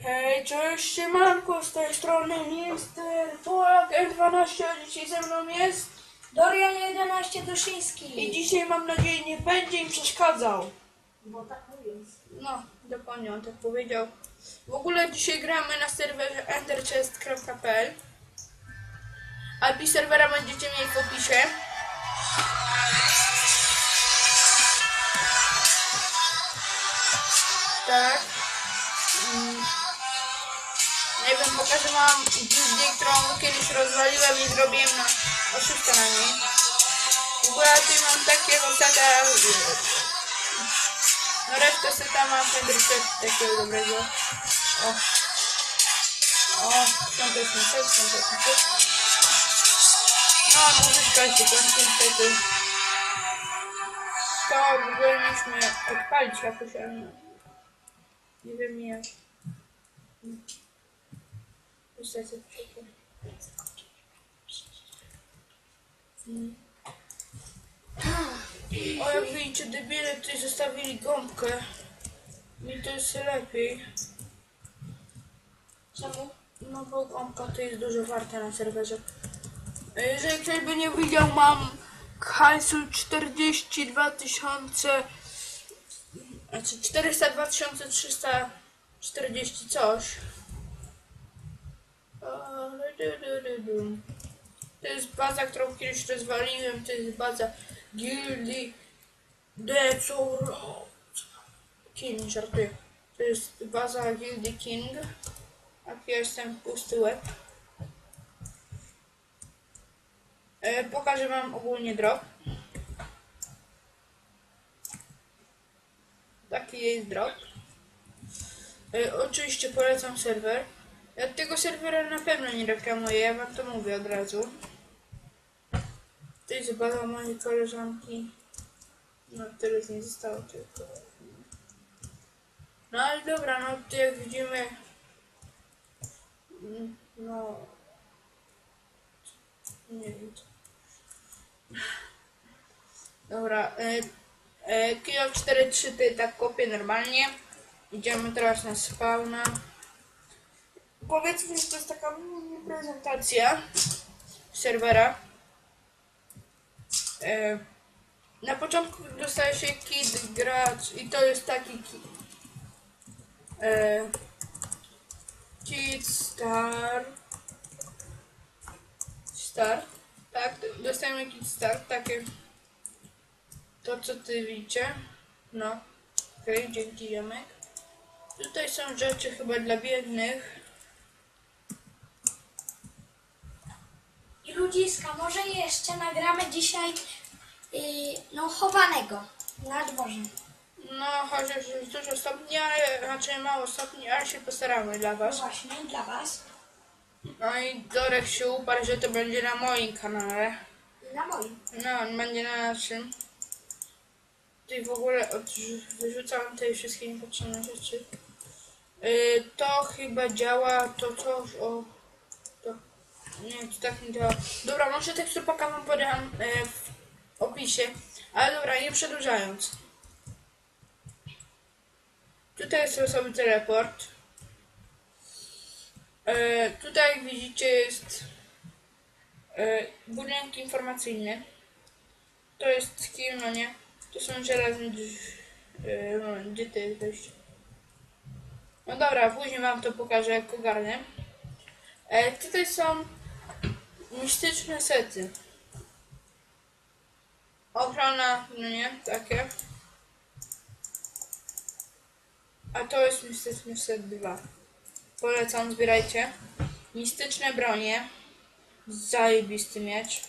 Hej, cześć, siemanko, z tej strony Mister Polak N12, a dzisiaj ze mną jest Dorian 11 Duszyński. i dzisiaj mam nadzieję nie będzie im przeszkadzał. Bo tak mówią. No, dokładnie on tak powiedział. W ogóle dzisiaj gramy na serwerze enterchest.pl IP serwera będziecie mieli w opisie. Tak. Nie wiem, pokażę wam gildię, którą kiedyś rozwaliłem i zrobiłem na oszustę na niej. W ogóle tutaj mam takie zasady, no resztę sobie tam mam reset takiego dobrego. O. O, świąteczny set, świąteczny set. No, muzyczka się kończy niestety. To w ogóle mieliśmy odpalić jakoś, ale nie. Wiem jak. Niestety, przykro. O, jak widzicie, debile tutaj zostawili gąbkę. Mi to jest lepiej. Czemu? No bo gąbka to jest dużo warta na serwerze. A Jeżeli ktoś by nie widział, mam hajsu 42 tysiące... Znaczy 402 340 coś. To jest baza, którą kiedyś rozwaliłem. To jest baza Gildii Decor... King, żartuję. To jest baza Gildii King. A ja jestem pusty łeb. E, pokażę wam ogólnie drop. Taki jest drop. E, oczywiście polecam serwer. Ja tego serwera na pewno nie reklamuję, ja wam to mówię od razu. Jest baza mojej koleżanki. No teraz nie zostało tylko. No ale dobra, no to jak widzimy. mm, No. Nie wiem. Dobra, e, kilo 4-3 ty tak kopię normalnie. Idziemy teraz na spawna. Powiedzmy, że to jest taka mini prezentacja serwera. E, na początku dostaje się kit gracz i to jest taki kit. E, kit star. Start. Tak, dostajemy kit start, takie. To co ty widzicie. No. Okej, dzięki Jamek. Tutaj są rzeczy chyba dla biednych. I ludziska, może jeszcze nagramy dzisiaj yy, no chowanego na dworze. No, chociaż jest dużo stopni, ale raczej mało stopni, ale się postaramy dla No was. właśnie, dla was. No i Dorek się uparł, że to będzie na moim kanale. Na moim. No, on będzie na naszym. Tutaj w ogóle odrzu- wyrzucam te wszystkie niepotrzebne rzeczy. Yy, to chyba działa, to coś o... To, nie, to tak nie działa. Dobra, może teksturpaka wam podam yy, w opisie. Ale dobra, nie przedłużając. Tutaj jest losowy teleport. E, tutaj jak widzicie jest e, budynek informacyjny. To jest kim, no nie? To są żelazne drz- e, moment, gdzie to jest wejście? No dobra, później wam to pokażę jak ogarnę. E, tutaj są mistyczne sety. Ochrona, no nie, takie. A to jest mistyczny set 2. Polecam, zbierajcie. Mistyczne bronie. Zajebisty miecz.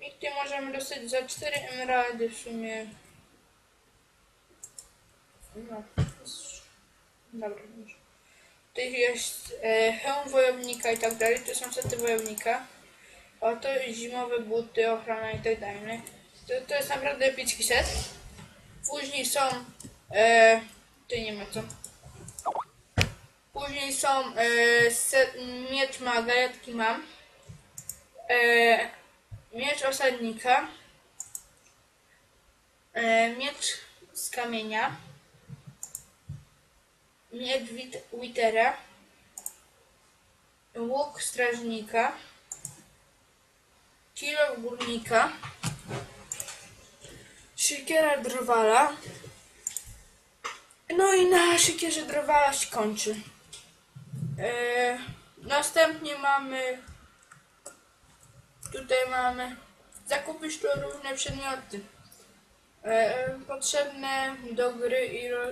I tu możemy dostać za 4 emeraldy w sumie. No. Dobra, już. Tutaj jest e, hełm wojownika i tak dalej. Tu są sety wojownika. O, to jest zimowe buty, ochrona i tak dalej. To, to jest naprawdę epicki set. Później są... E, nie ma co. Później są e, set, miecz maga, ja mam. E, miecz osadnika. E, miecz z kamienia. miecz wit- Witera, łuk strażnika, kilo górnika, siekiera drwala, no i na siekierze drwala się kończy. E, następnie mamy tutaj mamy zakupić tu różne przedmioty e, potrzebne do gry i ro,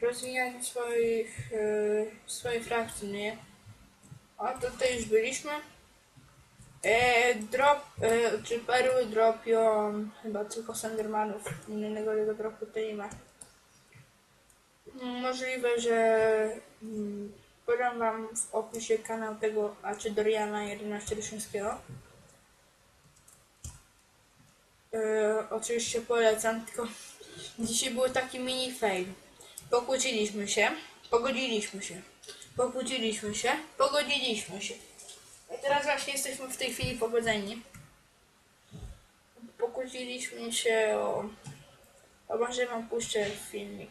rozwijania swoich, e, swojej frakcji, nie? A tutaj już byliśmy. E, drop, e, czy perły dropią chyba tylko Sandermanów, innego tego dropu tutaj nie ma. Możliwe, że mm, podam wam w opisie kanał tego, a czy Doriana 11 Ryszyńskiego. E, oczywiście polecam, tylko dzisiaj był taki mini fail. Pokłóciliśmy się, pogodziliśmy się, pokłóciliśmy się, pogodziliśmy się. I teraz właśnie jesteśmy w tej chwili pogodzeni. Pokłóciliśmy się o... o może wam puszczę filmik.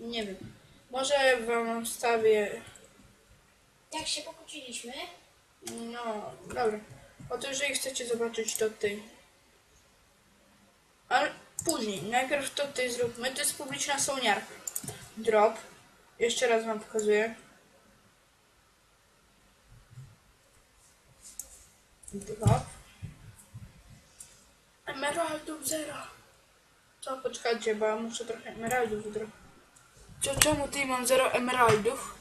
Nie wiem. Może wam wstawię... Jak się pokłóciliśmy, No, dobra. Oto jeżeli chcecie zobaczyć to ty. Ale później, najpierw to ty zróbmy. To jest publiczna słoniarka. Drop. Jeszcze raz wam pokazuję. Drop. Emeraldów zero. To poczekajcie, bo muszę trochę emeraldów zrobić. Czemu tutaj mam zero emeraldów?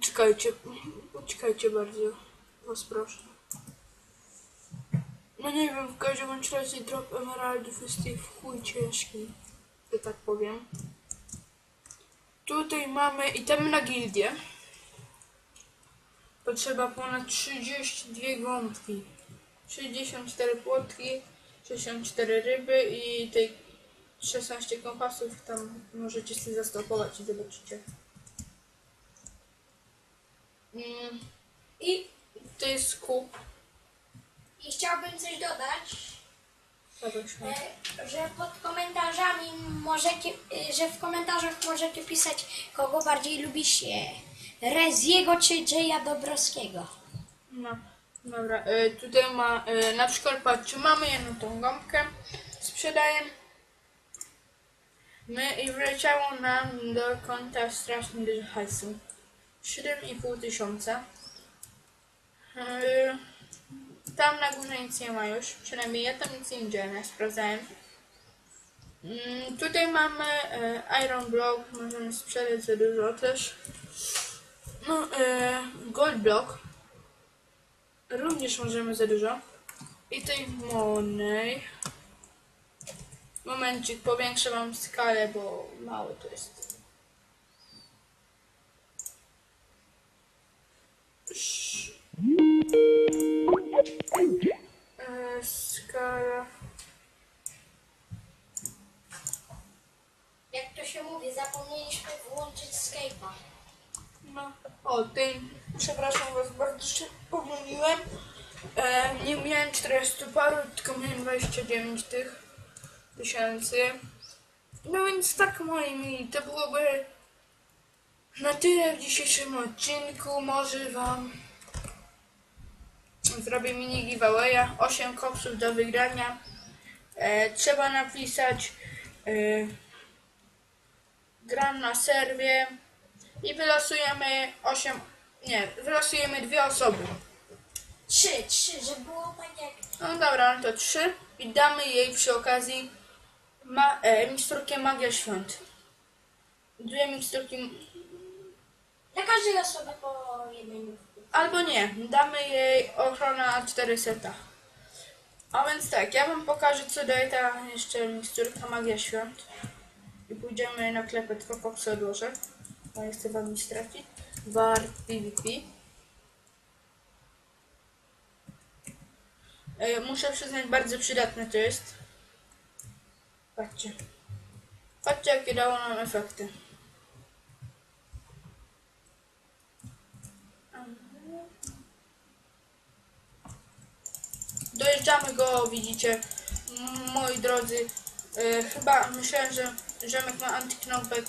Czekajcie, poczekajcie bardzo, was proszę. No nie wiem, w każdym razie drop emeraldów jest tej w chuj ciężki, że tak powiem. Tutaj mamy itemy na gildię. Potrzeba ponad 32 gąbki, 64 płotki, 64 ryby i tej 16 kompasów. Tam możecie sobie zastopować i zobaczycie. Mm, i, to jest kup. i chciałbym coś dodać, e, że pod komentarzami możecie, e, że w komentarzach możecie pisać, kogo bardziej lubicie. Reziego czy Jaya Dobrowskiego. No, dobra. Y, tutaj ma, y, na przykład patrzcie, mamy jedną tą gąbkę, sprzedaję. My i wleciało nam do konta strasznie dużo hajsu. 7,5 tysiąca. Y, tam na górze nic nie ma już, przynajmniej ja tam nic nie widziałem, sprawdzałem. Mm, tutaj mamy y, Iron Block, możemy sprzedać za dużo też. No, y, Gold Block. Również możemy za dużo. I tej monej. Momencik, powiększę wam skalę, bo mało to jest. E, skala. Jak to się mówi, zapomnieliśmy włączyć Skype'a. No. O, tej, przepraszam was bardzo, się pomyliłem. E, nie miałem 400 paru, tylko miałem 29 tych tysięcy. No więc tak moi mili, to byłoby na tyle w dzisiejszym odcinku. Może wam zrobię mini giveawaya. 8 kopsów do wygrania. E, trzeba napisać e, gram na serwie i wylosujemy 8, nie, wylosujemy dwie osoby. Trzy, trzy, żeby było tak jak... No dobra, no to trzy i damy jej przy okazji ma, e, miksturkę Magia Świąt. Dwie miksturki, Dla każdej osoby po jednej nówce. albo nie, damy jej ochrona 4 seta. A więc tak, ja wam pokażę co daje ta jeszcze miksturka Magia Świąt. I pójdziemy na klepę, tylko koksy odłożę, bo nie chcę wam nic stracić. War PvP. E, Muszę przyznać, bardzo przydatne to jest. Patrzcie. Patrzcie, jakie dało nam efekty. Dojeżdżamy go, widzicie, moi drodzy. E, chyba myślałem, że Rzemek ma antyknopek,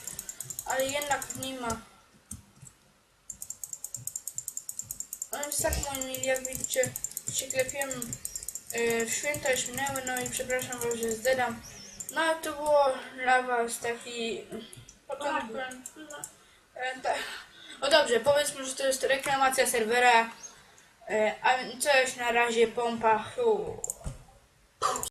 ale jednak nie ma. No więc tak moi jak widzicie, się klepiłem yy, w święta już minęły, no i przepraszam was, że zdedam. No ale to było dla was taki. No, e, ta- no dobrze, powiedzmy, że to jest reklamacja serwera. E, a więc coś na razie pompa. Hu.